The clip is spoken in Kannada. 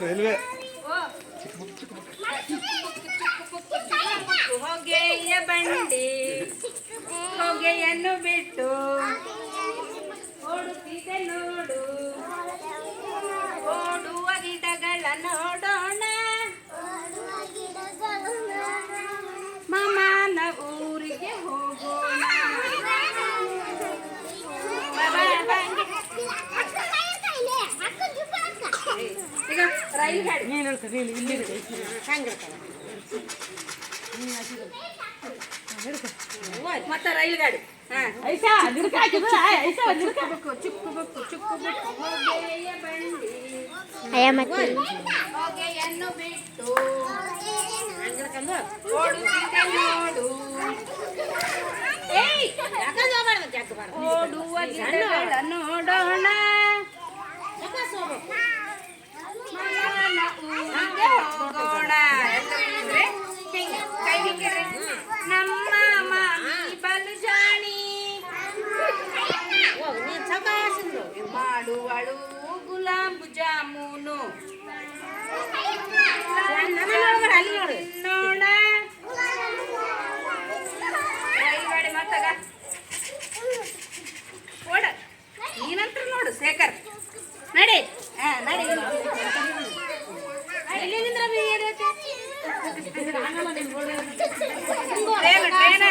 ರೈಲ್ವೆ. ಹೊಗೆಯ ಬಂಡಿ ಹೊಗೆಯನ್ನು ಬಿಟ್ಟು ಓಡುತ್ತಿದೆ ನೋಡು. ಓಡುವ ಗಿಡಗಳ ನೋಡೋಣ ರೈಲು ಗಾಡಿ ಮತ್ತೆ? ರೈಲ್ ಗಾಡಿ ಹಾ ಚುಕ್ಕುಬುಕ್ಕು ಚುಕ್ಕುಬುಕ್ಕು ಚುಕ್ಕುಬುಕ್ಕು ಹೊಗೆಯ ಬಂಡಿ ಹೊಗೆಯನ್ನು ಬಿಟ್ಟು. ಮಾಡುವಳು ಗುಲಾಬ್ ಜಾಮೂನು ನೋಡ ರೈಲ್ಗಾಡಿ ಮತ್ತಾಗ ಓಡ ನೀನಂತ್ರ ನೋಡು ಶೇಖರ್ ನಡಿ ಹಾ ನಡಿ ಆ, ಇಲ್ಲಿ ನಿಂದ್ರ ಬಿ, ಏನ್ ಹೇಳ್ತಿ? Train, train.